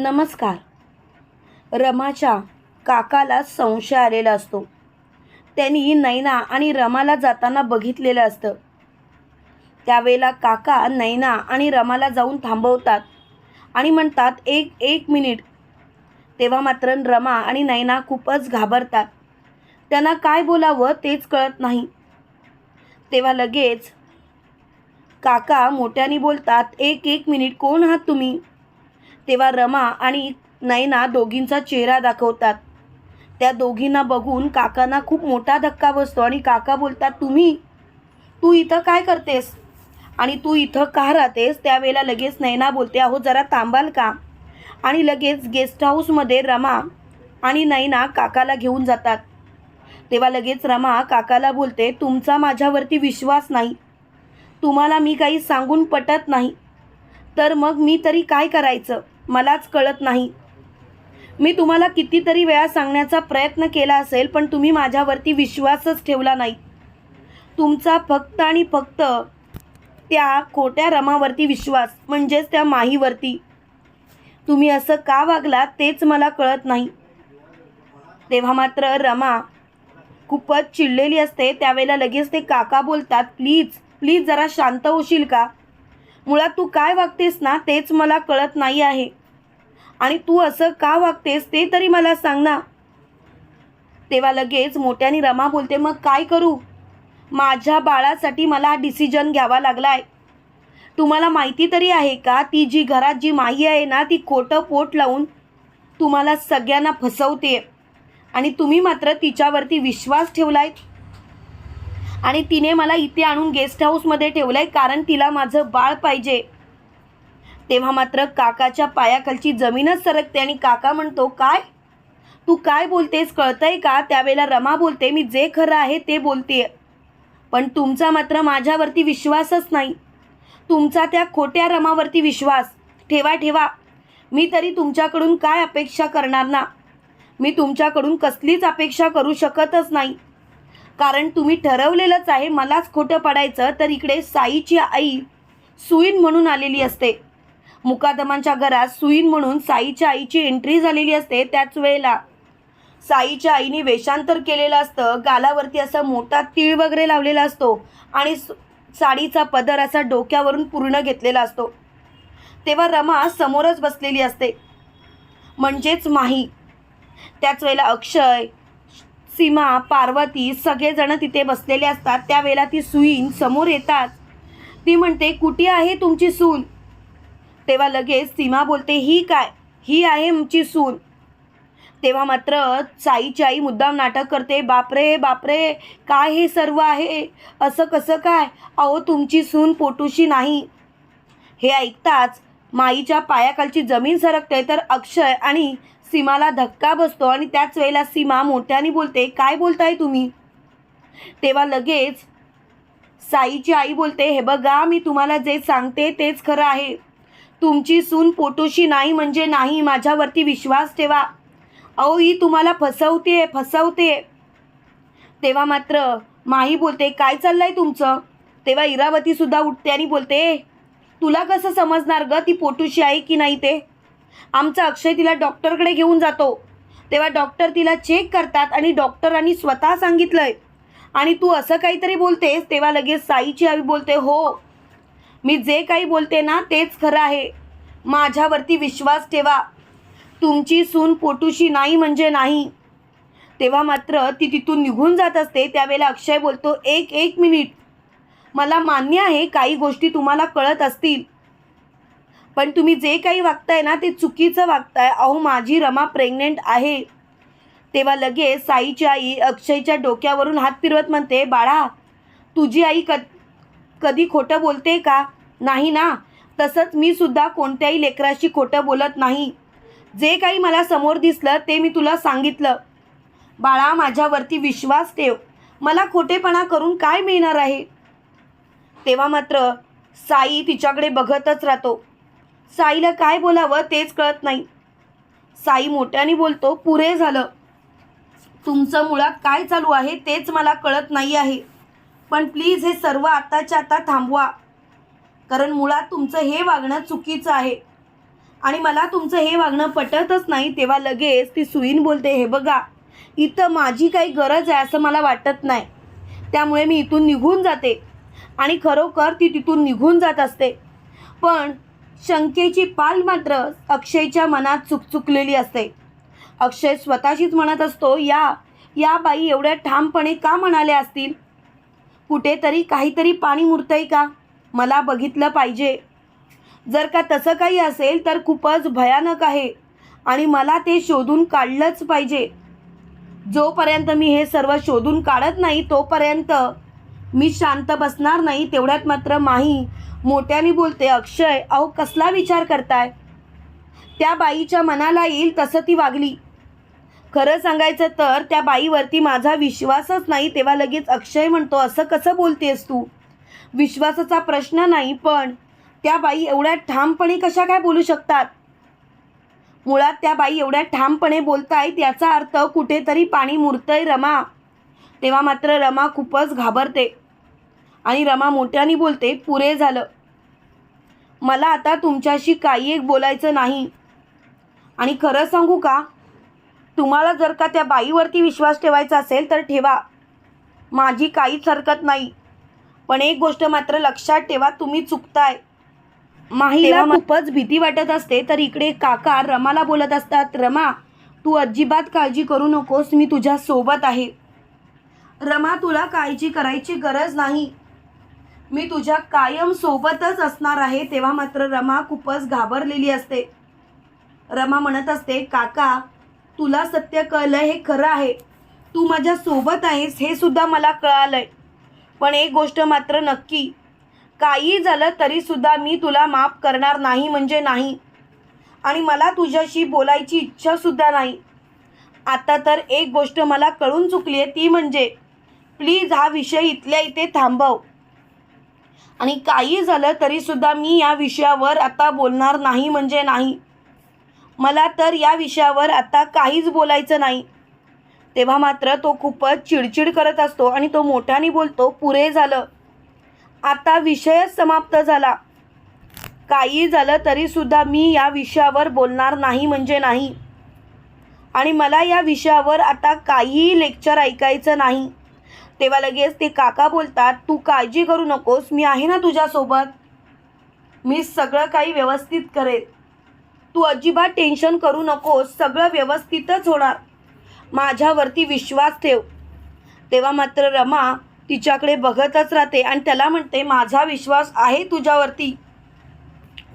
नमस्कार. रमाच्या काकाला संशय आलेला असतो. त्यांनी नैना आणि रमाला जाताना बघितलेलं असतं. त्यावेळेला काका नैना आणि रमाला जाऊन थांबवतात आणि म्हणतात एक एक मिनिट. तेव्हा मात्र रमा आणि नैना खूपच घाबरतात. त्यांना काय बोलावं तेच कळत नाही. तेव्हा लगेच काका मोठ्याने बोलतात एक एक मिनिट कोण आहात तुम्ही? तेव्हा रमा आणि नयना दोघींचा चेहरा दाखवतात. त्या दोघींना बघून काकांना खूप मोठा धक्का बसतो आणि काका बोलतात तुम्ही? तू इथं काय करतेस? आणि तू इथं का राहतेस? त्यावेळेला लगेच नैना बोलते अहो जरा थांबाल का? आणि लगेच गेस्ट हाऊसमध्ये रमा आणि नयना काकाला घेऊन जातात. तेव्हा लगेच रमा काकाला बोलते तुमचा माझ्यावरती विश्वास नाही. तुम्हाला मी काही सांगून पटत नाही. तर मग मी तरी काय करायचं? मलाच कळत नाही. मी तुम्हाला कितीतरी वेळा सांगण्याचा प्रयत्न केला असेल पण तुम्ही माझ्यावरती विश्वासच ठेवला नाही. तुमचा फक्त आणि फक्त त्या खोट्या रमावरती विश्वास म्हणजेच त्या माहीवरती. तुम्ही असं का वागलात तेच मला कळत नाही. तेव्हा मात्र रमा खूपच चिडलेली असते. त्यावेळेला लगेच ते काका बोलतात प्लीज प्लीज जरा शांत होशील का? मुळात तू काय वागतेस ना तेच मला कळत नाही आहे. आणि तू असं का वागतेस ते तरी मला सांग ना. तेव्हा लगेच मोठ्याने रमा बोलते मग काय करू? माझ्या बाळासाठी मला हा डिसिजन घ्यावा लागला आहे तुम्हाला माहिती तरी आहे का ती जी घरात जी माही आहे ना ती खोटं पोट लावून तुम्हाला सगळ्यांना फसवते आणि तुम्ही मात्र तिच्यावरती विश्वास ठेवलाय. आणि तिने मला इथे आणून गेस्ट हाऊसमध्ये ठेवलंय कारण तिला माझं बाळ पाहिजे. तेव्हा मात्र काकाच्या पायाखालची जमीनच सरकते आणि काका म्हणतो काय? तू काय बोलतेस? कळतंय का? त्यावेळेला रमा बोलते मी जे खरं आहे ते बोलते पण तुमचा मात्र माझ्यावरती विश्वासच नाही. तुमचा त्या खोट्या रमावरती विश्वास. ठेवा ठेवा. मी तरी तुमच्याकडून काय अपेक्षा करणार ना? मी तुमच्याकडून कसलीच अपेक्षा करू शकतच नाही. कारण तुम्ही ठरवलेलंच आहे मलाच खोटं पडायचं तर इकडे साईची आई सुईन म्हणून आलेली असते. मुकादमांच्या घरात सुईन म्हणून साईच्या आईची एंट्री झालेली असते त्याच वेळेला साईच्या आईने वेषांतर केलेलं असतं गालावरती असा मोठा तीळ वगैरे लावलेला असतो आणि साडीचा पदर असा डोक्यावरून पूर्ण घेतलेला असतो. तेव्हा रमा समोरच बसलेली असते. म्हणजेच माही. त्याच वेळेला अक्षय सीमा पार्वती सगळेजण तिथे बसलेले असतात. त्यावेळेला ती सुईन समोर येतात. ती म्हणते कुठे आहे तुमची सून? तेव्हा लगेच सीमा बोलते ही काय? ही आहे आमची सून. तेव्हा मात्र साईची आई मुद्दाम नाटक करते बापरे बापरे काय हे सर्व आहे? असं कसं काय? अहो तुमची सून पोटूशी नाही. हे ऐकताच माईच्या पायाखालची जमीन सरकते तर अक्षय आणि सीमाला धक्का बसतो आणि त्याच वेळेला सीमा मोठ्याने बोलते काय बोलताय तुम्ही? तेव्हा लगेच साईची आई बोलते हे बघा मी तुम्हाला जे सांगते तेच खरं आहे. तुमची सून पोटोशी नाही म्हणजे नाही माझ्यावरती विश्वास ठेवा. अहो ही तुम्हाला फसवते फसवते. तेव्हा मात्र माही बोलते काय चाललंय तुमचं? तेव्हा इरावती सुद्धा उठते आणि बोलते तुला कसं समजणार ग ती पोटूशी आहे की नाही ते? आमचा अक्षय तिला डॉक्टरकडे घेऊन जातो. तेव्हा डॉक्टर तिला चेक करतात आणि डॉक्टरांनी स्वतः सांगितलंय. आणि तू असं काहीतरी बोलतेस तेव्हा लगेच साईची आई बोलते हो मी जे काही बोलते ना तेच खरं आहे. माझ्यावरती विश्वास ठेवा. तुमची सून पोटूशी नाही म्हणजे नाही. तेव्हा मात्र ती तिथून निघून जात असते. त्यावेळेला अक्षय बोलतो एक एक मिनिट. मला मान्य आहे काही गोष्टी तुम्हाला कळत असतील. पण तुम्ही जे काही वागताय ना ते चुकीचं वागताय. अहो माझी रमा प्रेग्नेंट आहे. तेव्हा लगेच साईची आई अक्षयच्या डोक्यावरून हात फिरवत म्हणते बाळा तुझी आई क कधी खोटं बोलते का? नाही ना. तसंच मी सुद्धा कोणत्याही लेकराशी खोटं बोलत नाही. जे काही मला समोर दिसलं ते मी तुला सांगितलं. बाळा माझ्यावरती विश्वास ठेव. मला खोटेपणा करून काय मिळणार आहे? तेव्हा मात्र साई तिच्याकडे बघतच राहतो. साईला काय बोलावं तेच कळत नाही. साई मोठ्याने बोलतो पुरे झालं. तुमचं मुळात काय चालू आहे तेच मला कळत नाही आहे. पण प्लीज हे सर्व आत्ताच्या आता थांबवा. कारण मुळात तुमचं हे वागणं चुकीचं आहे. आणि मला तुमचं हे वागणं पटतच नाही तेव्हा लगेच ती सुईन बोलते हे बघा इथं माझी काही गरज आहे असं मला वाटत नाही. त्यामुळे मी इथून निघून जाते. आणि खरोखर ती तिथून निघून जात असते. पण शंकेची पाल मात्र अक्षयच्या मनात चुकचुकलेली असते. अक्षय स्वतःशीच म्हणत असतो या या बाई एवढ्या ठामपणे का म्हणाल्या असतील? कुठेतरी काहीतरी पाणी मुरतंय का? मला बघितलं पाहिजे. जर का तसं काही असेल तर खूपच भयानक आहे आणि मला ते शोधून काढलंच पाहिजे. जोपर्यंत मी हे सर्व शोधून काढत नाही तोपर्यंत मी शांत बसणार नाही तेवढ्यात मात्र माही मोठ्याने बोलते अक्षय अहो कसला विचार करताय? त्या बाईच्या मनाला येईल तसं ती वागली. खरं सांगायचं तर त्या बाईवरती माझा विश्वासच नाही तेव्हा लगेच अक्षय म्हणतो असं कसं बोलतेस तू? विश्वासाचा प्रश्न नाही पण त्या बाई एवढ्या ठामपणे कशा काय बोलू शकतात? मुळात त्या बाई एवढ्या ठामपणे बोलतायत याचा अर्थ कुठेतरी पाणी मुरतंय रमा. तेव्हा मात्र रमा खूपच घाबरते. आणि रमा मोठ्याने बोलते पुरे झालं. मला आता तुमच्याशी काही एक बोलायचं नाही. आणि खरं सांगू का? तुम्हाला जर का त्या बाईवरती विश्वास ठेवायचा असेल तर ठेवा. माझी काहीच हरकत नाही. पण एक गोष्ट मात्र लक्षात ठेवा तुम्ही चुकताय. माहीला खूपच भीती वाटत असते तर इकडे काका रमाला बोलत असतात रमा तू अजिबात काळजी करू नकोस मी तुझ्या सोबत आहे. रमा तुला काळजी करायची गरज नाही. मी तुझ्या कायम सोबतच असणार आहे तेव्हा मात्र रमा खूपच घाबरलेली असते. रमा म्हणत असते काका तुला सत्य कळलं हे खरं आहे. तू माझ्या सोबत आहेस हे सुद्धा मला कळालंय. पण एक गोष्ट मात्र नक्की. काही झालं तरीसुद्धा मी तुला माफ करणार नाही म्हणजे नाही. आणि मला तुझ्याशी बोलायची इच्छासुद्धा नाही. आता तर एक गोष्ट मला कळून चुकली आहे ती म्हणजे प्लीज हा विषय इथल्या इथे थांबव. आणि काही झालं तरीसुद्धा मी या विषयावर आता बोलणार नाही म्हणजे नाही. मला तर या विषयावर आता काहीच बोलायचं नाही. तेव्हा मात्र तो खूपच चिडचिड करत असतो आणि तो मोठ्याने बोलतो पुरे झालं. आता विषयच समाप्त झाला. काही झालं तरीसुद्धा मी या विषयावर बोलणार नाही म्हणजे नाही. आणि मला या विषयावर आता काहीही लेक्चर ऐकायचं नाही. तेव्हा लगेच ते काका बोलतात तू काळजी करू नकोस मी आहे ना तुझ्यासोबत. मी सगळं काही व्यवस्थित करेल तू अजिबात टेन्शन करू नकोस सगळं व्यवस्थितच होणार. माझ्यावरती विश्वास ठेव. तेव्हा मात्र रमा तिच्याकडे बघतच राहते आणि त्याला म्हणते माझा विश्वास आहे तुझ्यावरती.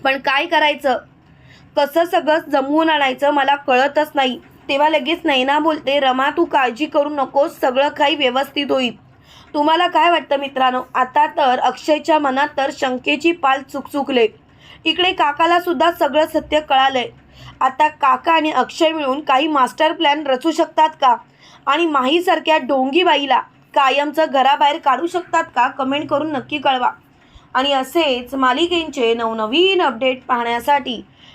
पण काय करायचं? कसं सगळं जमवून आणायचं मला कळतच नाही. तेव्हा लगेच नैना बोलते रमा तू काळजी करू नकोस सगळं काही व्यवस्थित होईल. तुम्हाला काय वाटतं मित्रांनो? आता तर अक्षयच्या मनात तर शंकेची पाल चुकचुकले. इकडे काकाला सुद्धा सगळं सत्य कळालंय. आता काका आणि अक्षय मिळून काही मास्टर प्लॅन रचू शकतात का? आणि माहीसारख्या ढोंगीबाईला कायमचं घराबाहेर काढू शकतात का? कमेंट करून नक्की कळवा. आणि असेच मालिकेंचे नवनवीन अपडेट पाहण्यासाठी